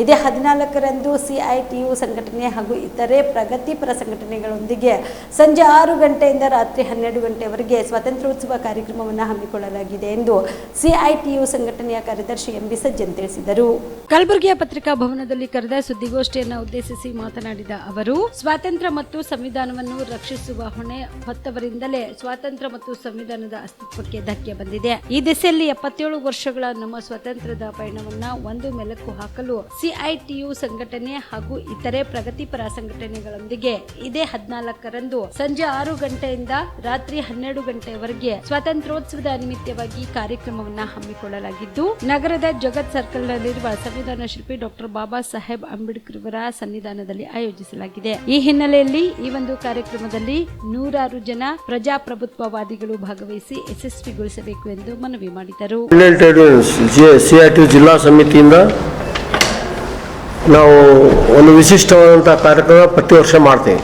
ಇದೇ ಹದಿನಾಲ್ಕರಂದು ಸಿಐಟಿಯು ಸಂಘಟನೆ ಹಾಗೂ ಇತರೆ ಪ್ರಗತಿಪರ ಸಂಘಟನೆಗಳೊಂದಿಗೆ ಸಂಜೆ ಆರು ಗಂಟೆಯಿಂದ ರಾತ್ರಿ ಹನ್ನೆರಡು ಗಂಟೆವರೆಗೆ ಸ್ವಾತಂತ್ರ್ಯೋತ್ಸವ ಕಾರ್ಯಕ್ರಮವನ್ನು ಹಮ್ಮಿಕೊಳ್ಳಲಾಗಿದೆ ಎಂದು ಸಿಐಟಿಯು ಸಂಘಟನೆಯ ಕಾರ್ಯದರ್ಶಿ ಎಂಬಿ ಸಜ್ಜನ್ ತಿಳಿಸಿದರು. ಕಲಬುರಗಿಯ ಪತ್ರಿಕಾ ಭವನದಲ್ಲಿ ಕರೆದ ಸುದ್ದಿಗೋಷ್ಠಿಯನ್ನು ಉದ್ದೇಶಿಸಿ ಮಾತನಾಡಿದ ಅವರು, ಸ್ವಾತಂತ್ರ್ಯ ಮತ್ತು ಸಂವಿಧಾನವನ್ನು ರಕ್ಷಿಸುವ ಹೊಣೆ ಹೊತ್ತವರಿಂದಲೇ ಸ್ವಾತಂತ್ರ್ಯ ಮತ್ತು ಸಂವಿಧಾನದ ಅಸ್ತಿತ್ವಕ್ಕೆ ಧಕ್ಕೆ ಬಂದಿದೆ. ಈ ದಿಸೆಯಲ್ಲಿ ಎಪ್ಪತ್ತೇಳು ವರ್ಷಗಳ ನಮ್ಮ ಸ್ವಾತಂತ್ರ್ಯದ ಪಯಣವನ್ನು ಒಂದು ಮೆಲುಕು ಹಾಕಲು ಸಿಐಟಿಯು ಸಂಘಟನೆ ಹಾಗೂ ಇತರೆ ಪ್ರಗತಿಪರ ಸಂಘಟನೆಗಳೊಂದಿಗೆ ಇದೇ ಹದಿನಾಲ್ಕರಂದು ಸಂಜೆ ಆರು ಗಂಟೆಯಿಂದ ರಾತ್ರಿ ಹನ್ನೆರಡು ಗಂಟೆವರೆಗೆ ಸ್ವಾತಂತ್ರ್ಯೋತ್ಸವದ ನಿಮಿತ್ತವಾಗಿ ಕಾರ್ಯಕ್ರಮವನ್ನ ಹಮ್ಮಿಕೊಳ್ಳಲಾಗಿದ್ದು, ನಗರದ ಜಗತ್ ಸರ್ಕಲ್ ನಲ್ಲಿರುವ ಸಂವಿಧಾನ ಶಿಲ್ಪಿ ಡಾಕ್ಟರ್ ಬಾಬಾ ಸಾಹೇಬ್ ಅಂಬೇಡ್ಕರ್ ಅವರ ಸನ್ನಿಧಾನದಲ್ಲಿ ಆಯೋಜಿಸಲಾಗಿದೆ. ಈ ಹಿನ್ನೆಲೆಯಲ್ಲಿ ಈ ಒಂದು ಕಾರ್ಯಕ್ರಮದಲ್ಲಿ ನೂರಾರು ಜನ ಪ್ರಜಾಪ್ರಭುತ್ವವಾದಿಗಳು ಭಾಗವಹಿಸಿ ಯಶಸ್ವಿಗೊಳಿಸಬೇಕು ಎಂದು ಮನವಿ ಮಾಡಿದರು. ಜಿಲ್ಲಾ ಸಮಿತಿಯಿಂದ ನಾವು ಒಂದು ವಿಶಿಷ್ಟವಾದಂಥ ಕಾರ್ಯಕ್ರಮ ಪ್ರತಿ ವರ್ಷ ಮಾಡ್ತೀವಿ.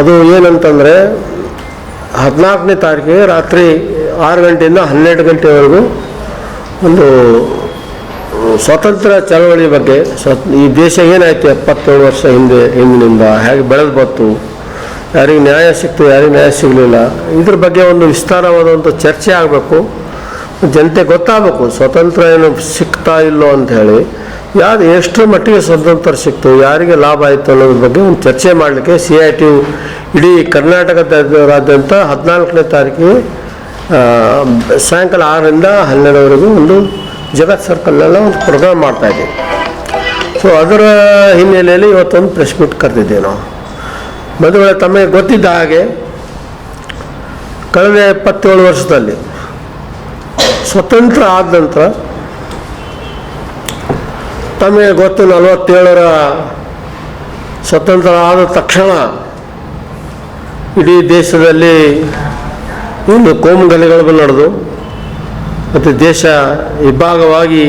ಅದು ಏನಂತಂದರೆ ಹದಿನಾಲ್ಕನೇ ತಾರೀಕಿಗೆ ರಾತ್ರಿ ಆರು ಗಂಟೆಯಿಂದ ಹನ್ನೆರಡು ಗಂಟೆವರೆಗೂ ಒಂದು ಸ್ವಾತಂತ್ರ್ಯ ಚಳವಳಿ ಬಗ್ಗೆ ಸ್ವತ್, ಈ ದೇಶ ಏನಾಯಿತು ಎಪ್ಪತ್ತೇಳು ವರ್ಷ ಹಿಂದೆ, ಹಿಂದಿನಿಂದ, ಹೇಗೆ ಬೆಳೆದು ಬಂತು, ಯಾರಿಗೆ ನ್ಯಾಯ ಸಿಕ್ತು, ಯಾರಿಗೆ ನ್ಯಾಯ ಸಿಗಲಿಲ್ಲ, ಇದ್ರ ಬಗ್ಗೆ ಒಂದು ವಿಸ್ತಾರವಾದಂಥ ಚರ್ಚೆ ಆಗಬೇಕು. ಜನತೆ ಗೊತ್ತಾಗಬೇಕು, ಸ್ವತಂತ್ರ ಏನು ಸಿಗ್ತಾ ಇಲ್ಲೋ ಅಂತ ಹೇಳಿ ಯಾರು ಎಷ್ಟು ಮಟ್ಟಿಗೆ ಸ್ವತಂತ್ರ ಸಿಕ್ತು, ಯಾರಿಗೆ ಲಾಭ ಆಯಿತು ಅನ್ನೋದ್ರ ಬಗ್ಗೆ ಒಂದು ಚರ್ಚೆ ಮಾಡಲಿಕ್ಕೆ ಸಿ ಐ ಟಿ ಇಡೀ ಕರ್ನಾಟಕದಾದ್ಯಂತ ಹದಿನಾಲ್ಕನೇ ತಾರೀಕಿಗೆ ಸಾಯಂಕಾಲ ಆರರಿಂದ ಹನ್ನೆರಡುವರೆಗೂ ಒಂದು ಜಗತ್ ಸರ್ಕಲ್ನೆಲ್ಲ ಒಂದು ಪ್ರೋಗ್ರಾಮ್ ಮಾಡ್ತಾಯಿದ್ದೀವಿ ಸೊ ಅದರ ಹಿನ್ನೆಲೆಯಲ್ಲಿ ಇವತ್ತೊಂದು ಪ್ರೆಸ್ ಮೀಟ್ ಕರೆದಿದ್ದೇವೆ ನಾವು. ಮದುವೆ ತಮಗೆ ಗೊತ್ತಿದ್ದ ಹಾಗೆ, ಕಳೆದ ಎಪ್ಪತ್ತೇಳು ವರ್ಷದಲ್ಲಿ ಸ್ವತಂತ್ರ ಆದ ನಂತರ ತಮಗೆ ಗೊತ್ತು ನಲವತ್ತೇಳರ ಸ್ವತಂತ್ರ ಆದ ತಕ್ಷಣ ಇಡೀ ದೇಶದಲ್ಲಿ ಒಂದು ಕೋಮುಗಲೆಗಳು ನಡೆದು ಮತ್ತು ದೇಶ ಇಬ್ಬಾಗವಾಗಿ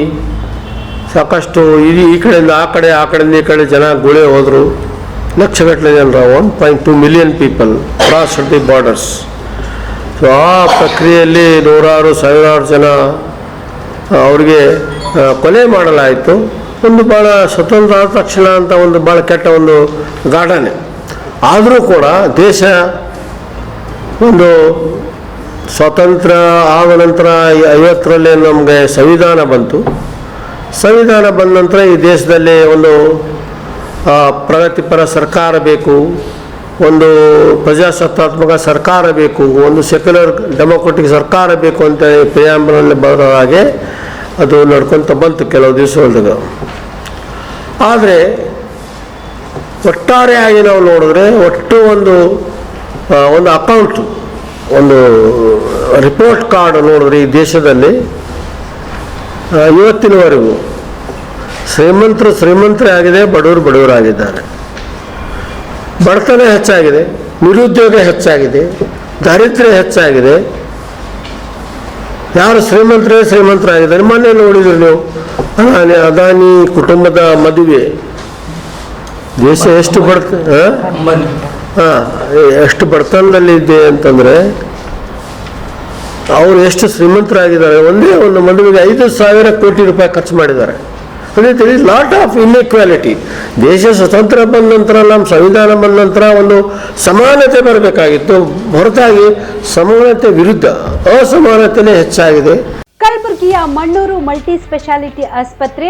ಸಾಕಷ್ಟು ಇಡೀ ಈ ಕಡೆಯಿಂದ ಆ ಕಡೆ, ಆ ಕಡೆಯಿಂದ ಈ ಕಡೆ ಜನ ಗುಳೆ ಹೋದರು. ಲಕ್ಷಗಟ್ಟಲೆ ಜನರು one point two million people cross the borders so ಆ ಪ್ರಕ್ರಿಯೆಯಲ್ಲಿ ನೂರಾರು, ಸಾವಿರಾರು ಜನ ಅವರಿಗೆ ಕೊಲೆ ಮಾಡಲಾಯಿತು. ಒಂದು ಭಾಳ ಸ್ವತಂತ್ರ ಆದ ತಕ್ಷಣ ಅಂತ ಒಂದು ಭಾಳ ಕೆಟ್ಟ ಒಂದು ಘಟನೆ ಆದರೂ ಕೂಡ ದೇಶ ಒಂದು ಸ್ವಾತಂತ್ರ್ಯ ಆದ ನಂತರ ಐವತ್ತರಲ್ಲೇ ನಮಗೆ ಸಂವಿಧಾನ ಬಂತು. ಸಂವಿಧಾನ ಬಂದ ನಂತರ ಈ ದೇಶದಲ್ಲಿ ಒಂದು ಪ್ರಗತಿಪರ ಸರ್ಕಾರ ಬೇಕು. ಒಂದು ಪ್ರಜಾಸತ್ತಾತ್ಮಕ ಸರ್ಕಾರ ಬೇಕು, ಒಂದು ಸೆಕ್ಯುಲರ್ ಡೆಮೊಕ್ರೆಟಿಕ್ ಸರ್ಕಾರ ಬೇಕು ಅಂತ ಪ್ರಿಯಾಂಬಲಲ್ಲಿ ಬರೋ ಹಾಗೆ ಅದು ನಡ್ಕೊತ ಬಂತು ಕೆಲವು ದಿವಸಗಳಿಗೆ ಆದರೆ ಒಟ್ಟಾರೆಯಾಗಿ ನಾವು ನೋಡಿದ್ರೆ ಒಟ್ಟು ಒಂದು ಒಂದು ಅಕೌಂಟ್ ಒಂದು ರಿಪೋರ್ಟ್ ಕಾರ್ಡ್ ನೋಡಿದ್ರೆ ಈ ದೇಶದಲ್ಲಿ ಇವತ್ತಿನವರೆಗೂ ಶ್ರೀಮಂತರು ಶ್ರೀಮಂತರೇ ಆಗಿದೆ, ಬಡವರು ಬಡವರಾಗಿದ್ದಾರೆ. ಬಡತನ ಹೆಚ್ಚಾಗಿದೆ, ನಿರುದ್ಯೋಗ ಹೆಚ್ಚಾಗಿದೆ, ದಾರಿದ್ರ್ಯ ಹೆಚ್ಚಾಗಿದೆ. ಯಾರು ಶ್ರೀಮಂತರೇ ಶ್ರೀಮಂತರಾಗಿದ್ದಾರೆ, ಮೊನ್ನೆ ನೋಡಿದ್ರು ನೀವು. ಅದಾನಿ ಕುಟುಂಬದ ಮದುವೆ. ದೇಶ ಎಷ್ಟು ಬಡತ ಹಾಂ ಎಷ್ಟು ಬಡತನದಲ್ಲಿದೆ ಅಂತಂದರೆ, ಅವರು ಎಷ್ಟು ಶ್ರೀಮಂತರಾಗಿದ್ದಾರೆ, ಒಂದೇ ಒಂದು ಮದುವೆಗೆ ಐದು ಸಾವಿರ ಕೋಟಿ ರೂಪಾಯಿ ಖರ್ಚು ಮಾಡಿದ್ದಾರೆ. ಅದೇ ಇಸ್ ಲಾಟ್ ಆಫ್ ಇನ್ಇಕ್ವಾಲಿಟಿ ದೇಶ ಸ್ವತಂತ್ರ ಬಂದ ನಂತರ, ನಮ್ಮ ಸಂವಿಧಾನ ಬಂದ ನಂತರ ಒಂದು ಸಮಾನತೆ ಬರಬೇಕಾಗಿತ್ತು. ಹೊರತಾಗಿ ಸಮಾನತೆ ವಿರುದ್ಧ, ಅಸಮಾನತೆನೇ ಹೆಚ್ಚಾಗಿದೆ. ಕಲಬುರಗಿಯ ಮಣ್ಣೂರು ಮಲ್ಟಿ ಸ್ಪೆಷಾಲಿಟಿ ಆಸ್ಪತ್ರೆ